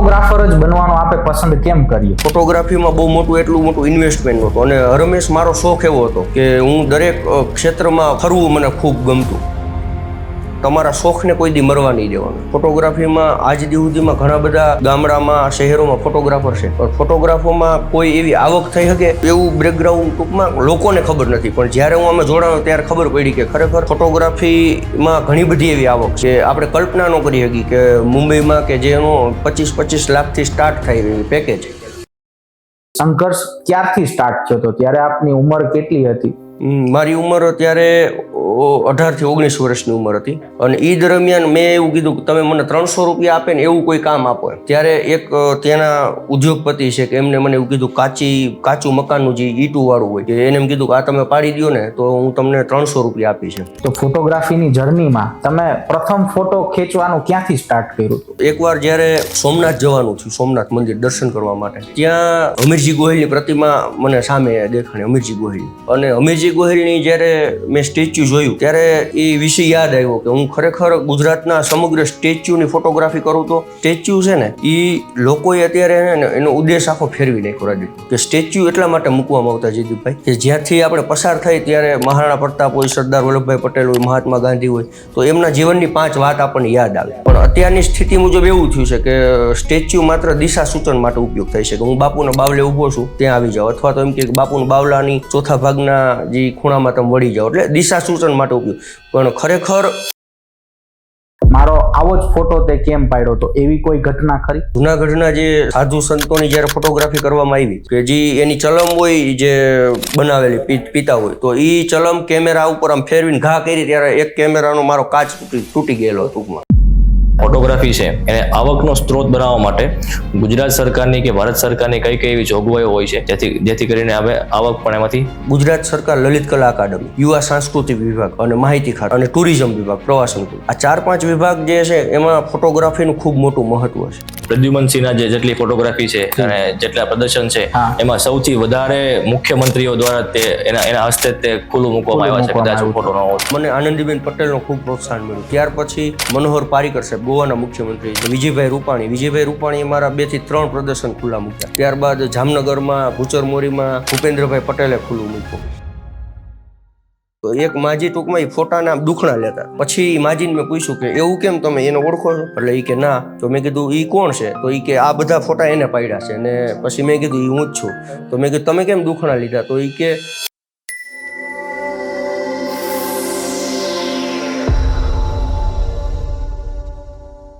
Photographer જ બનવાનું આપે પસંદ કેમ કર્યું? ફોટોગ્રાફીમાં બહુ મોટું એટલું મોટું ઇન્વેસ્ટમેન્ટ હતું અને રમેશ મારો શોખ એવો હતો કે હું દરેક ક્ષેત્રમાં ફરવું મને ખૂબ ગમતું. તમારા શોખને કોઈ દી મરવા નહીં દેવાનું. ફોટોગ્રાફીમાં આજ દી સુધીમાં ઘણા બધા ગામડામાં શહેરોમાં ફોટોગ્રાફર છે. પણ ફોટોગ્રાફોમાં કોઈ એવી આવક થઈ શકે એવું બેકગ્રાઉન્ડ ટૂંકમાં લોકોને ખબર નથી. પણ જ્યારે હું અમે જોડાયો ત્યારે ખબર પડી કે ખરેખર ફોટોગ્રાફીમાં ઘણી બધી એવી આવક છે. આપણે કલ્પના ન કરી શકી કે મુંબઈમાં કે જેનો પચીસ પચીસ લાખથી સ્ટાર્ટ થાય એવી પેકેજ સંઘર્ષ ક્યારથી સ્ટાર્ટ થયો હતો ત્યારે આપની ઉંમર કેટલી હતી? મારી ઉંમર ત્યારે અઢારથી ઓગણીસ વર્ષની ઉંમર હતી. અને એ દરમિયાન મેં એવું કીધું કે તમે મને ત્રણસો રૂપિયા આપે ને એવું કોઈ કામ આપો ત્યારે એક ત્યાંના ઉદ્યોગપતિ છે કે એમને મને એવું કીધું કાચી કાચું મકાનનું જે ઈટું વાળું હોય કે એને એમ કીધું કે આ તમે પાડી દો ને તો હું તમને ત્રણસો રૂપિયા આપીશ. તો ફોટોગ્રાફીની જર્નીમાં તમે પ્રથમ ફોટો ખેંચવાનું ક્યાંથી સ્ટાર્ટ કર્યું એકવાર જ્યારે સોમનાથ જવાનું થયું સોમનાથ મંદિર દર્શન કરવા માટે ત્યાં અમીરજી ગોહિલની પ્રતિમા મને સામે દેખાણી અમીરજી ગોહિલ. અને અમીરજી ગોહિલની જ્યારે મેં સ્ટેચ્યુ જોયું. ત્યારે એ વિશે યાદ આવ્યો કે હું ખરેખર ગુજરાતના સમગ્ર સ્ટેચ્યુની ફોટોગ્રાફી કરું તો સ્ટેચ્યુ છે ને એ લોકોએ અત્યારે ને એનો ઉદ્દેશ આખો ફેરવી નાખ્યો રાજુ કે સ્ટેચ્યુ એટલા માટે મૂકવામાં આવતા જયદીપભાઈ કે જ્યાંથી આપણે પસાર થઈ ત્યારે મહારાણા પ્રતાપ હોય, સરદાર વલ્લભભાઈ પટેલ હોય, મહાત્મા ગાંધી હોય, તો એમના જીવનની પાંચ વાત આપણને યાદ આવે. પણ અત્યારની સ્થિતિ મુજબ એવું થયું છે કે સ્ટેચ્યુ માત્ર દિશા સૂચન માટે ઉપયોગ થાય છે કે હું બાપુના બાવલે ઊભો છું ત્યાં આવી જાઓ અથવા તો એમ કે બાપુના બાવલાની ચોથા ભાગના જે ખૂણામાં તમે વળી જાઓ એટલે દિશા સૂચન માટે ઉપયોગ. પણ ખરેખર મારો આવો જ ફોટો તે કેમ પાડ્યો તો એવી કોઈ ઘટના ખરી? જુનાગઢના જે સાધુ સંતોની જ્યારે ફોટોગ્રાફી કરવામાં આવી કે જે એની ચલમ હોય જે બનાવેલી પિતા પીતા હોય તો એ ચલમ કેમેરા ઉપર આમ ફેરવીને ઘા કરી ત્યારે એક કેમેરાનો મારો કાચ તૂટી તૂટી ગયેલો ટૂંકમાં. ફોટોગ્રાફી છે. એને આવકનો સ્ત્રોત બનાવવા માટે ગુજરાત સરકારની કે ભારત સરકારની કઈ કઈ એવી જોગવાઈઓ હોય છે, જેથી જેથી કરીને હવે આવક પણ એમાંથી ગુજરાત સરકાર લલિત કલા અકાદમી, યુવા સાંસ્કૃતિક વિભાગ અને માહિતી ખાતા અને ટુરિઝમ વિભાગ, પ્રવાસન આ ચાર પાંચ વિભાગ જે છે, એમાં ફોટોગ્રાફીનું ખૂબ મોટું મહત્વ છે. પ્રદ્યુમનસિંહના જે જેટલી ફોટોગ્રાફી છે અને જેટલા પ્રદર્શન છે એમાં સૌથી વધારે મુખ્યમંત્રીઓ દ્વારા તે એના એના હસ્તે તે ખુલ્લું મૂકવામાં આવ્યા છે કદાચ આવ્યું ફોટો ન હોય મને આનંદીબેન પટેલનો ખૂબ પ્રોત્સાહન મળ્યું. ત્યાર પછી મનોહર પારીકર સાહેબ ગોવાના મુખ્યમંત્રી વિજયભાઈ રૂપાણી. વિજયભાઈ રૂપાણીએ મારા બેથી ત્રણ પ્રદર્શન ખુલ્લા મૂક્યા. ત્યારબાદ જામનગરમાં ભૂચરમોરીમાં ભૂપેન્દ્રભાઈ પટેલે ખુલ્લું મૂક્યું. તો એક માજી ટૂંકમાં એ ફોટાના દુખણા લેતા. પછી માજીને મેં પૂછ્યું કે એવું કેમ તમે એને ઓળખો છો? એટલે એ કે ના. તો મેં કીધું એ કોણ છે? તો એ કે આ બધા ફોટા એને પાડ્યા છે. અને પછી મેં કીધું એ હું જ છું. તો મેં કીધું, તમે કેમ દુખણા લીધા? તો એ કે